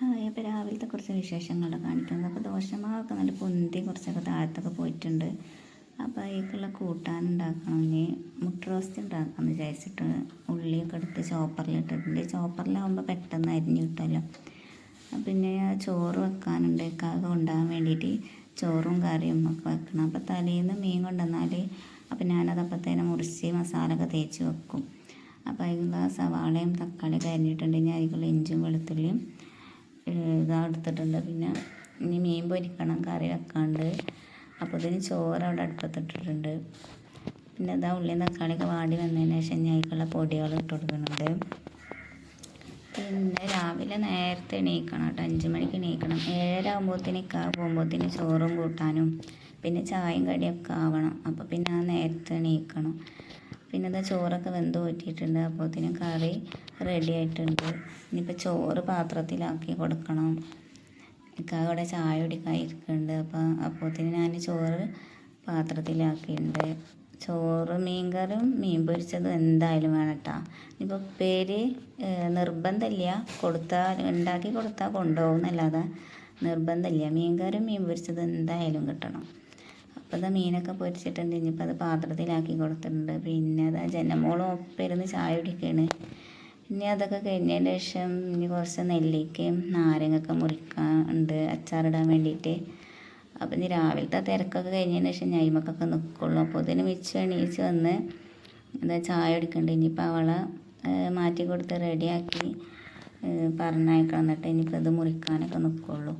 Hi അപ്പോൾ രാവിലത്തെ കുറച്ച് വിശേഷങ്ങൾ കാണിക്കുന്നത് അപ്പോൾ ദോശമാവൊക്കെ നല്ല പൊന്തി കുറച്ചൊക്കെ താഴത്തൊക്കെ പോയിട്ടുണ്ട്. അപ്പോൾ അതിലേക്കുള്ള കൂട്ടാൻ ഉണ്ടാക്കണം. ഇനി മുട്ട റോസ്റ്റ് ഉണ്ടാക്കാമെന്ന് വിചാരിച്ചിട്ട് ഉള്ളിയൊക്കെ എടുത്ത് ചോപ്പറിലിട്ടിട്ടുണ്ട് ചോപ്പറിലാവുമ്പോൾ പെട്ടെന്ന് അരിഞ്ഞ് കിട്ടുമല്ലോ പിന്നെ ചോറ് വെക്കാനുണ്ട്. കാക്ക കൊണ്ടുപോകാൻ വേണ്ടിയിട്ട് ചോറും കറിയും ഒക്കെ വെക്കണം. അപ്പോൾ തലേന്ന് മീൻ കൊണ്ടുവന്നാൽ അപ്പോൾ ഞാനത് തന്നെ മുറിച്ച് മസാല ഒക്കെ തേച്ച് വെക്കും. അപ്പോൾ അതിലുള്ള സവാളയും തക്കാളിയൊക്കെ അരിഞ്ഞിട്ടുണ്ട്. ഇനി അതിലുള്ള ഇഞ്ചും വെളുത്തുള്ളിയും ഇതാ എടുത്തിട്ടുണ്ട് പിന്നെ ഇനി മീൻ പൊരിക്കണം കറി വെക്കാണ്ട്. അപ്പോൾ ഇതിന് ചോറ് അവിടെ അടുപ്പത്തിട്ടിട്ടുണ്ട്. പിന്നെ ഇതാ ഉള്ളിയും തക്കാളിയൊക്കെ വാടി വന്നതിന് ശേഷം ഞാൻ അതിലേക്കുള്ള പൊടികൾ ഇട്ട് കൊടുക്കുന്നുണ്ട്. പിന്നെ രാവിലെ നേരത്തെ എണീക്കണം കേട്ടോ. അഞ്ച് മണിക്ക് എണീക്കണം. ഏഴര ഇക്ക പോകുമ്പോഴത്തേന് ചോറും കൂട്ടാനും പിന്നെ ചായയും കടിയൊക്കെ ആവണം. അപ്പോൾ പിന്നെ ആ നേരത്തെ എണീക്കണം. പിന്നെ ഇതാ ചോറൊക്കെ വെന്ത് ഊറ്റിയിട്ടുണ്ട്. അപ്പോഴത്തേനും കറി റെഡി ആയിട്ടുണ്ട്. ഇനിയിപ്പോൾ ചോറ് പാത്രത്തിലാക്കി കൊടുക്കണം. ഇക്കാ അവിടെ ചായ കുടിക്കാൻ ഇരിക്കുന്നുണ്ട് അപ്പോൾ അപ്പോഴത്തേനും ഞാൻ ചോറ് പാത്രത്തിലാക്കിയിട്ടുണ്ട്. ചോറ് മീൻകറും മീൻ പൊരിച്ചതും എന്തായാലും വേണം കേട്ടോ ഇനിയിപ്പോൾ പേര് നിർബന്ധമില്ല. കൊടുത്താൽ ഉണ്ടാക്കി കൊടുത്താൽ കൊണ്ടുപോകും എന്നല്ലാതെ നിർബന്ധമില്ല. മീൻകറും മീൻ പൊരിച്ചതും എന്തായാലും കിട്ടണം. അപ്പോൾ അത് മീനൊക്കെ പൊരിച്ചിട്ടുണ്ട്. ഇനിയിപ്പോൾ അത് പാത്രത്തിലാക്കി കൊടുത്തിട്ടുണ്ട്. പിന്നെ അത് ജനമോളും ഒപ്പം ഇരുന്ന് ചായ കുടിക്കുകയാണ് ഇനി അതൊക്കെ കഴിഞ്ഞതിന് ശേഷം ഇനി കുറച്ച് നെല്ലിക്കയും നാരങ്ങയൊക്കെ മുറിക്കാനുണ്ട് അച്ചാറിടാൻ വേണ്ടിയിട്ട്. അപ്പം ഇനി രാവിലത്തെ തിരക്കൊക്കെ കഴിഞ്ഞതിന് ശേഷം ഞൈമക്കൊക്കെ നിൽക്കുള്ളൂ അപ്പോൾ ഇതിന് മിച്ചം എണീച്ച് വന്ന് എന്താ ചായ കുടിക്കണ്ട്. ഇനിയിപ്പോൾ അവളെ മാറ്റി കൊടുത്ത് റെഡിയാക്കി പറഞ്ഞയക്കണം. എന്നിട്ട് ഇനിയിപ്പോൾ ഇത് മുറിക്കാനൊക്കെ നിൽക്കുള്ളൂ